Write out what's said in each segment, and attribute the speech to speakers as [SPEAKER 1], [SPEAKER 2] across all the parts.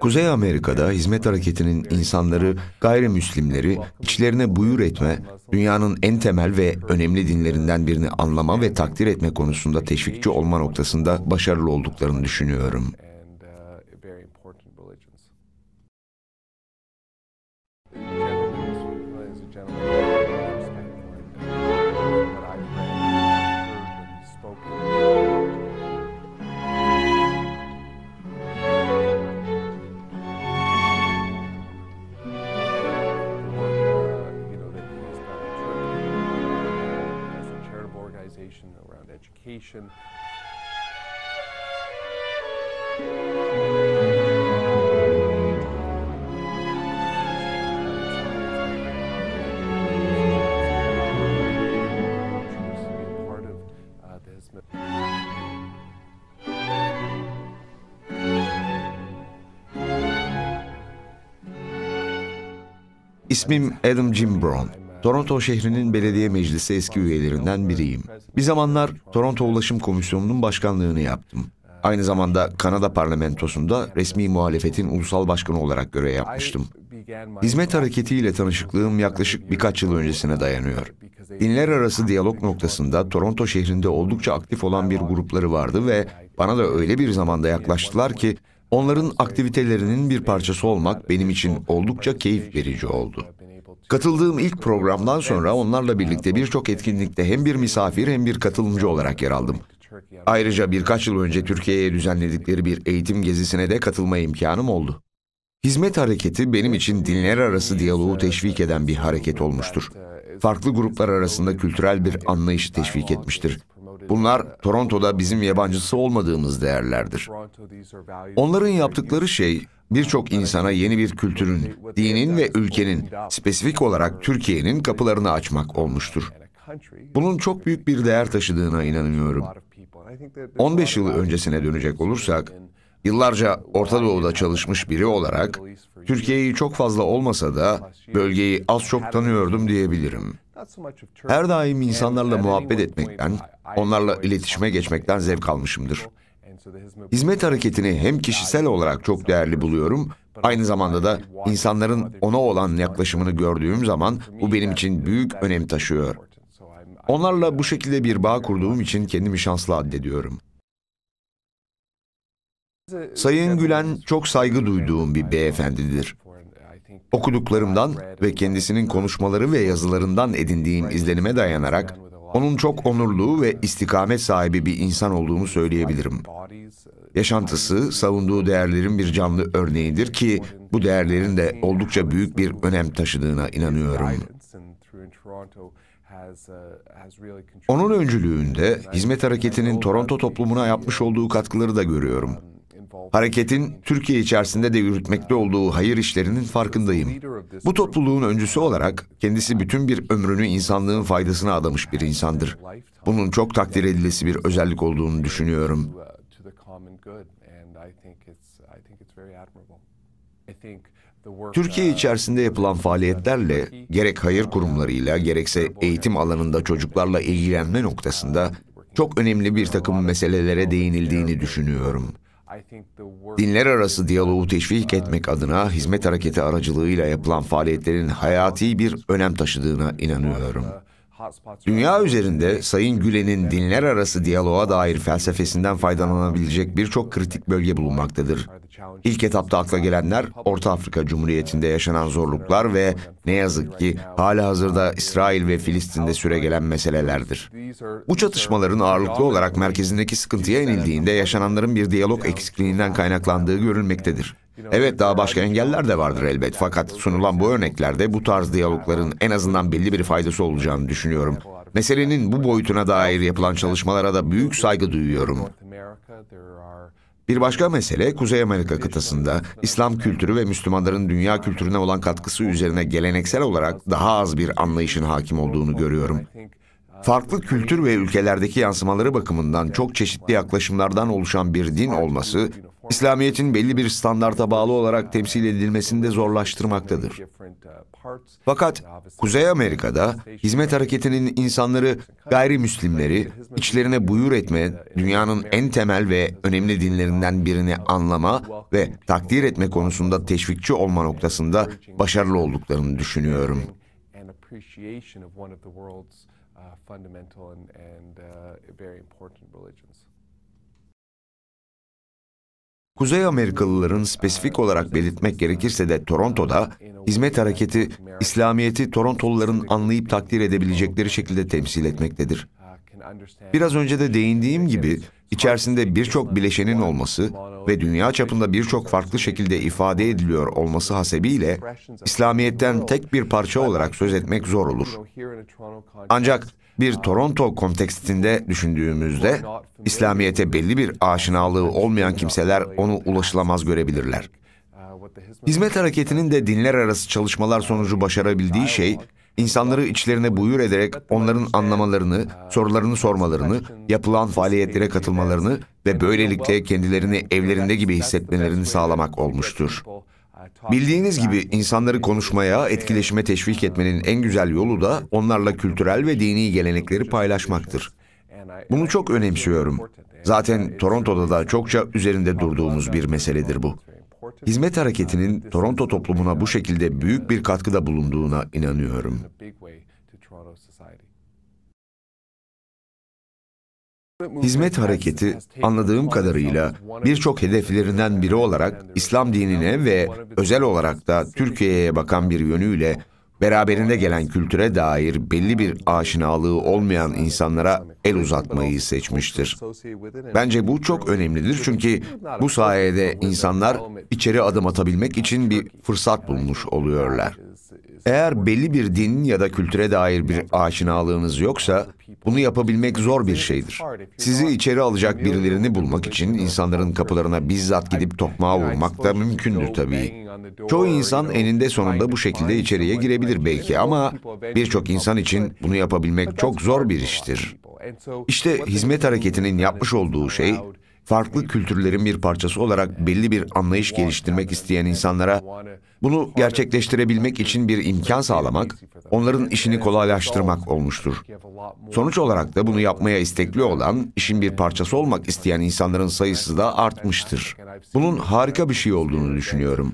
[SPEAKER 1] Kuzey Amerika'da hizmet hareketinin insanları, gayrimüslimleri içlerine buyur etme, dünyanın en temel ve önemli dinlerinden birini anlama ve takdir etme konusunda teşvikçi olma noktasında başarılı olduklarını düşünüyorum.
[SPEAKER 2] Education.
[SPEAKER 1] İsmim Adam Jim Brown. Toronto şehrinin belediye meclisi eski üyelerinden biriyim. Bir zamanlar Toronto Ulaşım Komisyonu'nun başkanlığını yaptım. Aynı zamanda Kanada parlamentosunda resmi muhalefetin ulusal başkanı olarak görev yapmıştım. Hizmet hareketiyle tanışıklığım yaklaşık birkaç yıl öncesine dayanıyor. Dinler arası diyalog noktasında Toronto şehrinde oldukça aktif olan bir grupları vardı ve bana da öyle bir zamanda yaklaştılar ki onların aktivitelerinin bir parçası olmak benim için oldukça keyif verici oldu. Katıldığım ilk programdan sonra onlarla birlikte birçok etkinlikte hem bir misafir hem bir katılımcı olarak yer aldım. Ayrıca birkaç yıl önce Türkiye'ye düzenledikleri bir eğitim gezisine de katılma imkanım oldu. Hizmet hareketi benim için dinler arası diyaloğu teşvik eden bir hareket olmuştur. Farklı gruplar arasında kültürel bir anlayışı teşvik etmiştir. Bunlar Toronto'da bizim yabancısı olmadığımız değerlerdir. Onların yaptıkları şey birçok insana yeni bir kültürün, dinin ve ülkenin, spesifik olarak Türkiye'nin kapılarını açmak olmuştur. Bunun çok büyük bir değer taşıdığına inanıyorum. 15 yıl öncesine dönecek olursak, yıllarca Orta Doğu'da çalışmış biri olarak Türkiye'yi çok fazla olmasa da bölgeyi az çok tanıyordum diyebilirim. Her daim insanlarla muhabbet etmekten, onlarla iletişime geçmekten zevk almışımdır. Hizmet hareketini hem kişisel olarak çok değerli buluyorum, aynı zamanda da insanların ona olan yaklaşımını gördüğüm zaman bu benim için büyük önem taşıyor. Onlarla bu şekilde bir bağ kurduğum için kendimi şanslı addediyorum. Sayın Gülen çok saygı duyduğum bir beyefendidir. Okuduklarımdan ve kendisinin konuşmaları ve yazılarından edindiğim izlenime dayanarak onun çok onurlu ve istikamet sahibi bir insan olduğunu söyleyebilirim. Yaşantısı, savunduğu değerlerin bir canlı örneğidir ki bu değerlerin de oldukça büyük bir önem taşıdığına inanıyorum. Onun öncülüğünde hizmet hareketinin Toronto toplumuna yapmış olduğu katkıları da görüyorum. Hareketin Türkiye içerisinde de yürütmekte olduğu hayır işlerinin farkındayım. Bu topluluğun öncüsü olarak kendisi bütün bir ömrünü insanlığın faydasına adamış bir insandır. Bunun çok takdir edilesi bir özellik olduğunu düşünüyorum. Türkiye içerisinde yapılan faaliyetlerle gerek hayır kurumlarıyla gerekse eğitim alanında çocuklarla ilgilenme noktasında çok önemli bir takım meselelere değinildiğini düşünüyorum. Dinler arası diyaloğu teşvik etmek adına hizmet hareketi aracılığıyla yapılan faaliyetlerin hayati bir önem taşıdığına inanıyorum. Dünya üzerinde Sayın Gülen'in dinler arası diyaloğa dair felsefesinden faydalanabilecek birçok kritik bölge bulunmaktadır. İlk etapta akla gelenler Orta Afrika Cumhuriyeti'nde yaşanan zorluklar ve ne yazık ki hala hazırda İsrail ve Filistin'de süregelen meselelerdir. Bu çatışmaların ağırlıklı olarak merkezindeki sıkıntıya inildiğinde yaşananların bir diyalog eksikliğinden kaynaklandığı görülmektedir. Evet daha başka engeller de vardır elbet fakat sunulan bu örneklerde bu tarz diyalogların en azından belli bir faydası olacağını düşünüyorum. Meselenin bu boyutuna dair yapılan çalışmalara da büyük saygı duyuyorum. Bir başka mesele Kuzey Amerika kıtasında İslam kültürü ve Müslümanların dünya kültürüne olan katkısı üzerine geleneksel olarak daha az bir anlayışın hakim olduğunu görüyorum. Farklı kültür ve ülkelerdeki yansımaları bakımından çok çeşitli yaklaşımlardan oluşan bir din olması İslamiyet'in belli bir standarta bağlı olarak temsil edilmesini de zorlaştırmaktadır. Fakat Kuzey Amerika'da hizmet hareketinin insanları, gayrimüslimleri içlerine buyur etme, dünyanın en temel ve önemli dinlerinden birini anlama ve takdir etme konusunda teşvikçi olma noktasında başarılı olduklarını düşünüyorum. Kuzey Amerikalıların spesifik olarak belirtmek gerekirse de Toronto'da hizmet hareketi İslamiyeti Torontoluların anlayıp takdir edebilecekleri şekilde temsil etmektedir. Biraz önce de değindiğim gibi içerisinde birçok bileşenin olması ve dünya çapında birçok farklı şekilde ifade ediliyor olması hasebiyle İslamiyet'ten tek bir parça olarak söz etmek zor olur. Ancak bir Toronto kontekstinde düşündüğümüzde İslamiyet'e belli bir aşinalığı olmayan kimseler onu ulaşılamaz görebilirler. Hizmet hareketinin de dinler arası çalışmalar sonucu başarabildiği şey, insanları içlerine buyur ederek onların anlamalarını, sorularını sormalarını, yapılan faaliyetlere katılmalarını ve böylelikle kendilerini evlerinde gibi hissetmelerini sağlamak olmuştur. Bildiğiniz gibi insanları konuşmaya, etkileşime teşvik etmenin en güzel yolu da onlarla kültürel ve dini gelenekleri paylaşmaktır. Bunu çok önemsiyorum. Zaten Toronto'da da çokça üzerinde durduğumuz bir meseledir bu. Hizmet hareketinin Toronto toplumuna bu şekilde büyük bir katkıda bulunduğuna inanıyorum. Hizmet hareketi anladığım kadarıyla birçok hedeflerinden biri olarak İslam dinine ve özel olarak da Türkiye'ye bakan bir yönüyle beraberinde gelen kültüre dair belli bir aşinalığı olmayan insanlara el uzatmayı seçmiştir. Bence bu çok önemlidir çünkü bu sayede insanlar içeri adım atabilmek için bir fırsat bulmuş oluyorlar. Eğer belli bir din ya da kültüre dair bir aşinalığınız yoksa, bunu yapabilmek zor bir şeydir. Sizi içeri alacak birilerini bulmak için insanların kapılarına bizzat gidip tokmağa vurmak da mümkündür tabii. Çoğu insan eninde sonunda bu şekilde içeriye girebilir belki ama birçok insan için bunu yapabilmek çok zor bir iştir. İşte hizmet hareketinin yapmış olduğu şey, farklı kültürlerin bir parçası olarak belli bir anlayış geliştirmek isteyen insanlara bunu gerçekleştirebilmek için bir imkan sağlamak, onların işini kolaylaştırmak olmuştur. Sonuç olarak da bunu yapmaya istekli olan, işin bir parçası olmak isteyen insanların sayısı da artmıştır. Bunun harika bir şey olduğunu düşünüyorum.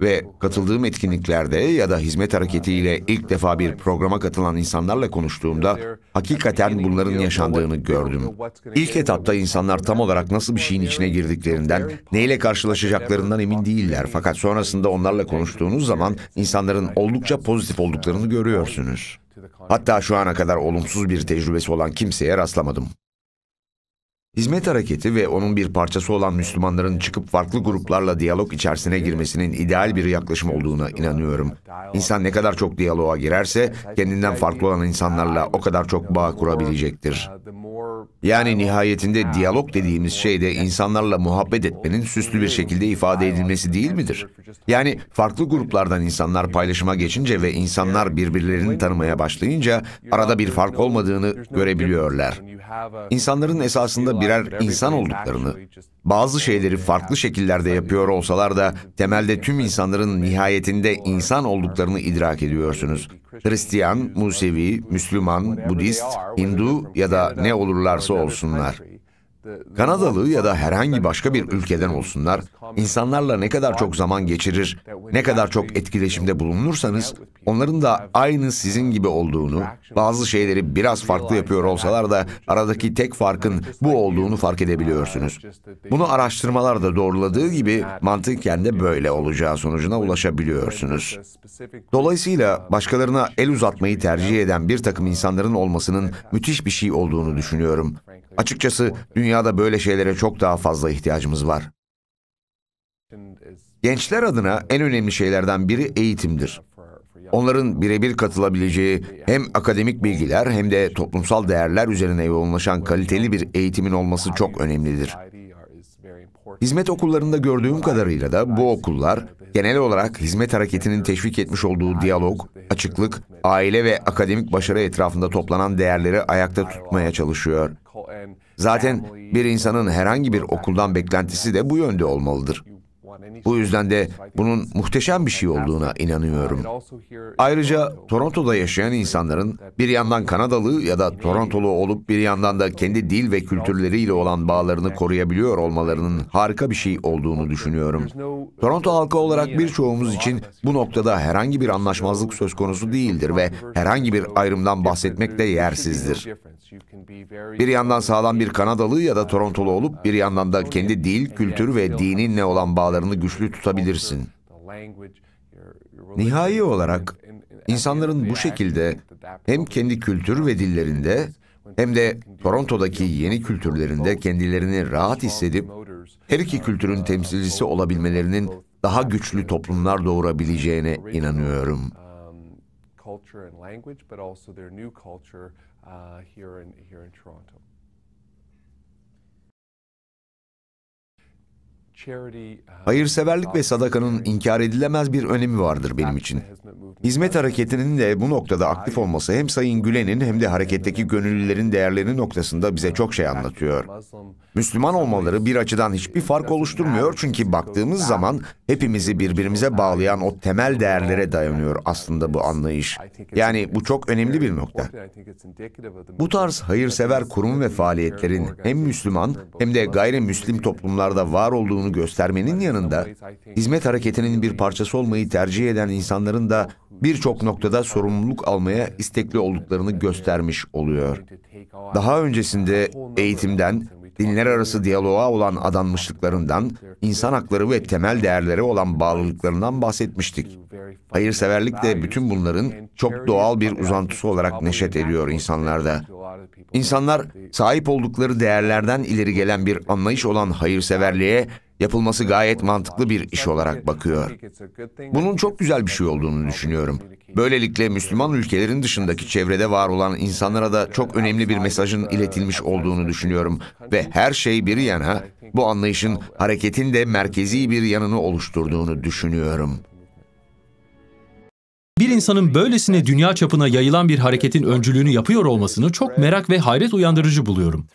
[SPEAKER 1] Ve katıldığım etkinliklerde ya da hizmet hareketiyle ilk defa bir programa katılan insanlarla konuştuğumda hakikaten bunların yaşandığını gördüm. İlk etapta insanlar tam olarak nasıl bir şeyin içine girdiklerinden, neyle karşılaşacaklarından emin değiller. Fakat sonrasında onlarla konuştuğunuz zaman insanların oldukça pozitif olduklarını görüyorsunuz. Hatta şu ana kadar olumsuz bir tecrübesi olan kimseye rastlamadım. Hizmet hareketi ve onun bir parçası olan Müslümanların çıkıp farklı gruplarla diyalog içerisine girmesinin ideal bir yaklaşım olduğuna inanıyorum. İnsan ne kadar çok diyaloğa girerse kendinden farklı olan insanlarla o kadar çok bağ kurabilecektir. Yani nihayetinde diyalog dediğimiz şey de insanlarla muhabbet etmenin süslü bir şekilde ifade edilmesi değil midir? Yani farklı gruplardan insanlar paylaşıma geçince ve insanlar birbirlerini tanımaya başlayınca arada bir fark olmadığını görebiliyorlar. İnsanların esasında birer insan olduklarını, bazı şeyleri farklı şekillerde yapıyor olsalar da temelde tüm insanların nihayetinde insan olduklarını idrak ediyorsunuz. Hristiyan, Musevi, Müslüman, Budist, Hindu ya da ne olurlarsa olsunlar. Kanadalı ya da herhangi başka bir ülkeden olsunlar, insanlarla ne kadar çok zaman geçirir, ne kadar çok etkileşimde bulunursanız, onların da aynı sizin gibi olduğunu, bazı şeyleri biraz farklı yapıyor olsalar da aradaki tek farkın bu olduğunu fark edebiliyorsunuz. Bunu araştırmalarda doğruladığı gibi mantıken de böyle olacağı sonucuna ulaşabiliyorsunuz. Dolayısıyla başkalarına el uzatmayı tercih eden bir takım insanların olmasının müthiş bir şey olduğunu düşünüyorum. Açıkçası dünyada böyle şeylere çok daha fazla ihtiyacımız var. Gençler adına en önemli şeylerden biri eğitimdir. Onların birebir katılabileceği hem akademik bilgiler hem de toplumsal değerler üzerine yoğunlaşan kaliteli bir eğitimin olması çok önemlidir. Hizmet okullarında gördüğüm kadarıyla da bu okullar genel olarak hizmet hareketinin teşvik etmiş olduğu diyalog, açıklık, aile ve akademik başarı etrafında toplanan değerleri ayakta tutmaya çalışıyor. Zaten bir insanın herhangi bir okuldan beklentisi de bu yönde olmalıdır. Bu yüzden de bunun muhteşem bir şey olduğuna inanıyorum. Ayrıca Toronto'da yaşayan insanların bir yandan Kanadalı ya da Torontolu olup bir yandan da kendi dil ve kültürleriyle olan bağlarını koruyabiliyor olmalarının harika bir şey olduğunu düşünüyorum. Toronto halkı olarak birçoğumuz için bu noktada herhangi bir anlaşmazlık söz konusu değildir ve herhangi bir ayrımdan bahsetmek de yersizdir. Bir yandan sağlam bir Kanadalı ya da Torontolu olup bir yandan da kendi dil, kültür ve dininle olan bağlarını güçlü tutabilirsin. Nihai olarak insanların bu şekilde hem kendi kültür ve dillerinde hem de Toronto'daki yeni kültürlerinde kendilerini rahat hissedip her iki kültürün temsilcisi olabilmelerinin daha güçlü toplumlar doğurabileceğine inanıyorum. Hayırseverlik ve sadakanın inkar edilemez bir önemi vardır benim için. Hizmet hareketinin de bu noktada aktif olması hem Sayın Gülen'in hem de hareketteki gönüllülerin değerleri noktasında bize çok şey anlatıyor. Müslüman olmaları bir açıdan hiçbir fark oluşturmuyor çünkü baktığımız zaman hepimizi birbirimize bağlayan o temel değerlere dayanıyor aslında bu anlayış. Yani bu çok önemli bir nokta. Bu tarz hayırsever kurum ve faaliyetlerin hem Müslüman hem de gayrimüslim toplumlarda var olduğunu göstermenin yanında hizmet hareketinin bir parçası olmayı tercih eden insanların da birçok noktada sorumluluk almaya istekli olduklarını göstermiş oluyor. Daha öncesinde eğitimden, dinler arası diyaloğa olan adanmışlıklarından, insan hakları ve temel değerlere olan bağlılıklarından bahsetmiştik. Hayırseverlik de bütün bunların çok doğal bir uzantısı olarak neşet ediyor insanlarda. İnsanlar sahip oldukları değerlerden ileri gelen bir anlayış olan hayırseverliğe yapılması gayet mantıklı bir iş olarak bakıyor. Bunun çok güzel bir şey olduğunu düşünüyorum. Böylelikle Müslüman ülkelerin dışındaki çevrede var olan insanlara da çok önemli bir mesajın iletilmiş olduğunu düşünüyorum. Ve her şey bir yana bu anlayışın hareketin de merkezi bir yanını oluşturduğunu düşünüyorum.
[SPEAKER 2] Bir insanın böylesine dünya çapına yayılan bir hareketin öncülüğünü yapıyor olmasını çok merak ve hayret uyandırıcı buluyorum.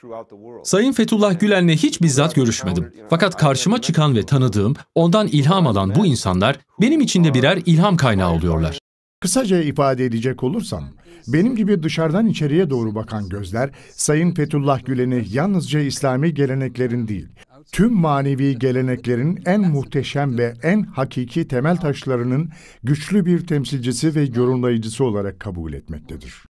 [SPEAKER 2] Sayın Fethullah Gülen'le hiç bizzat görüşmedim. Fakat karşıma çıkan ve tanıdığım, ondan ilham alan bu insanlar benim için de birer ilham kaynağı oluyorlar.
[SPEAKER 3] Kısaca ifade edecek olursam, benim gibi dışarıdan içeriye doğru bakan gözler, Sayın Fethullah Gülen'i yalnızca İslami geleneklerin değil, tüm manevi geleneklerin en muhteşem ve en hakiki temel taşlarının güçlü bir temsilcisi ve yorumlayıcısı olarak kabul etmektedir.